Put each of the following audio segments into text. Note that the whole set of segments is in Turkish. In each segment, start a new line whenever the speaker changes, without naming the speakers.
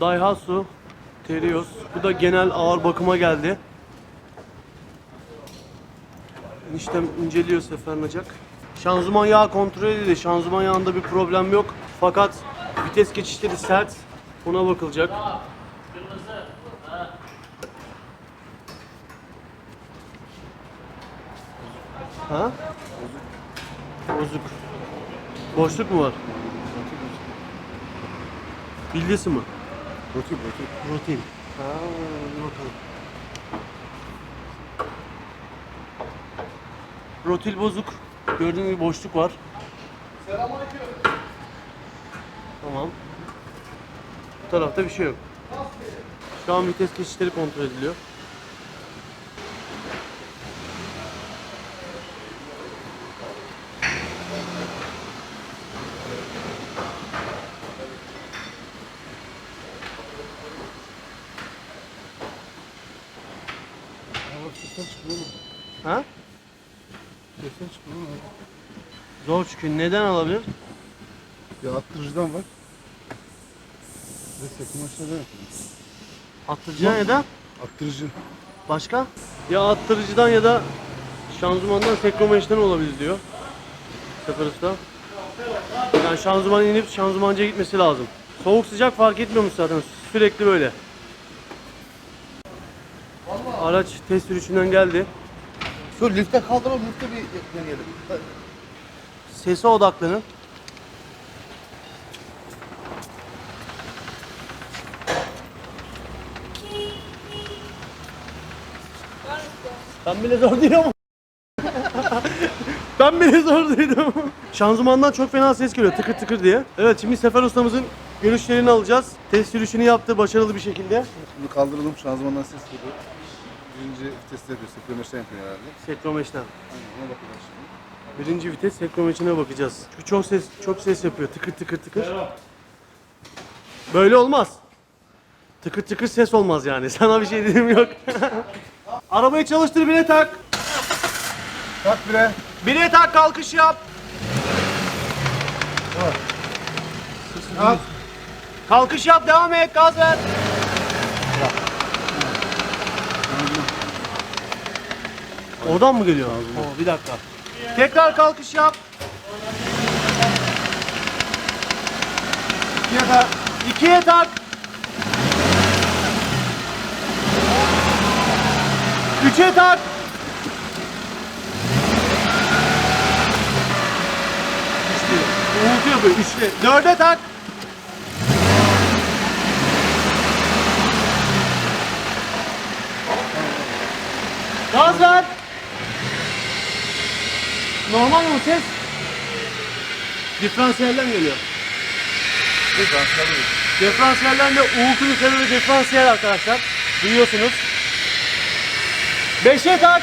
Daihatsu Terios. Bu da genel ağır bakıma geldi. Eniştem inceliyor seferin Şanzıman yağı kontrol edildi. Şanzıman yağında bir problem yok. Fakat vites geçişleri sert. Ona bakılacak. Ha? Bozuk. Boşluk mu var? Bilgisi mi?
Rotik rotik.
Rutin. Ha, bir bakalım. Rotil bozuk. Gördüğün gibi boşluk var. Tamam. Bu tarafta bir şey yok. Şu an vites geçişleri kontrol ediliyor.
Sesten çıkıyor mu?
Ha?
Sesten çıkıyor mu?
Zor çünkü neden alabilir?
Ya attırıcıdan var. Ve sekim aşağıda.
Attırıcıdan ya da
Attırıcı.
başka? Ya attırıcıdan ya da şanzımandan sekromeşten olabilir diyor. Usta. Yani şanzıman inip şanzımancıya gitmesi lazım. Soğuk sıcak fark etmiyormuş zaten. Sürekli böyle. Araç test sürüşünden geldi.
Şu lifte kaldıralım, lifte bir deneyelim.
Sese odaklanın. Ben bile zor duydum. ben bile zor duydum. Şanzımandan çok fena ses geliyor tıkır tıkır diye. Evet şimdi Sefer ustamızın görüşlerini alacağız. Test sürüşünü yaptı başarılı bir şekilde.
Şimdi kaldıralım, şanzımandan ses geliyor. Birinci viteste yapıyor, sekremeşten yapıyor herhalde.
Sekromeşten.
Aynen ona bakacağız şimdi.
Birinci vites sekromeçine bakacağız. Çünkü çok ses çok ses yapıyor. Tıkır tıkır tıkır. Böyle olmaz. Tıkır tıkır ses olmaz yani. Sana bir şey dediğim yok. Arabayı çalıştır bire tak.
Tak bire.
Bire tak kalkış yap. Kalkış yap devam et gaz ver. Oradan mı geliyor? Oo, bir dakika. Tekrar kalkış yap.
İkiye tak.
İkiye tak. Üçe tak. Üçlü. Uğultuyor böyle üçlü. Dörde tak. Gaz ver. Mi bu ses? Diferansiyelden geliyor. Diferansiyelden de uğultunun sebebi diferansiyel arkadaşlar. Duyuyorsunuz. Beşe tak.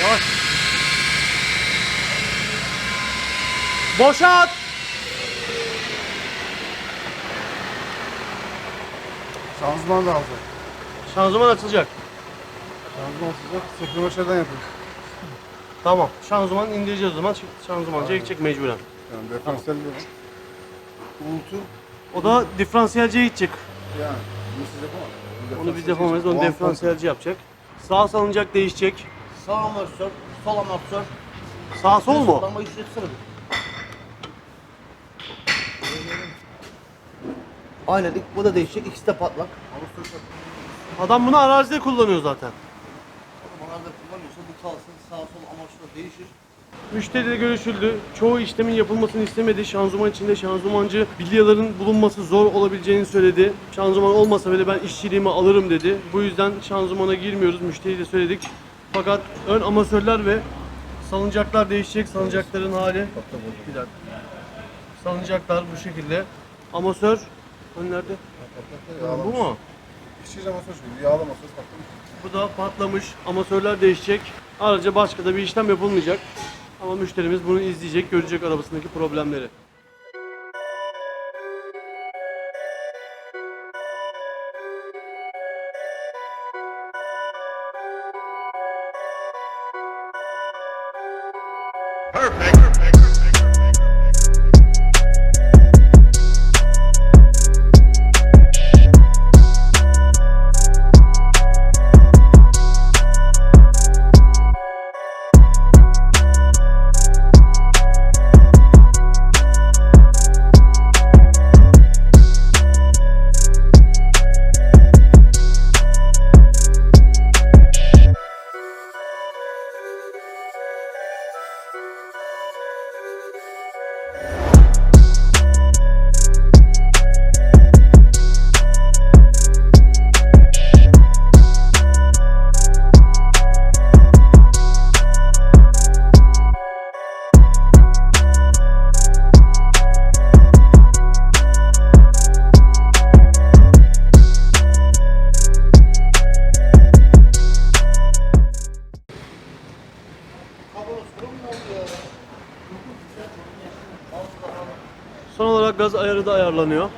Yavaş. Boşalt.
Şanzıman da alacak.
Şanzıman açılacak.
Şanzıman sıcak, sekremeşten yapıyor.
Tamam. Şanzıman indireceğiz o zaman. Şanzımancıya gidecek mecburen.
Yani diferansiyel var. Uğultu.
O da diferansiyelciye gidecek.
Yani. Bunu siz yapamadınız.
Onu biz yapamayız. Onu diferansiyelci yapacak. Sağ salıncak değişecek.
Sağ amortisör, sol amortisör.
Sağ sol mu?
Ama bir. Aynen bu da değişecek. İkisi de patlak.
Adam bunu arazide kullanıyor zaten.
Onlar da kullanıyorsa bu kalsın. Sağ sol amortisör değişir.
Müşteriyle görüşüldü. Çoğu işlemin yapılmasını istemedi. Şanzıman içinde şanzımancı bilyaların bulunması zor olabileceğini söyledi. Şanzıman olmasa bile ben işçiliğimi alırım dedi. Bu yüzden şanzımana girmiyoruz. Müşteriye de söyledik. Fakat ön amasörler ve salıncaklar değişecek. Salıncakların hali. Bir dakika. Salıncaklar bu şekilde. Amasör. Hani nerede? Bu mu?
Küçük ama söz gibi. Yağlamasız patlamış.
Bu da patlamış. Amatörler değişecek. Ayrıca başka da bir işlem yapılmayacak. Ama müşterimiz bunu izleyecek, görecek arabasındaki problemleri.
Perfect.
Son olarak gaz ayarı da ayarlanıyor.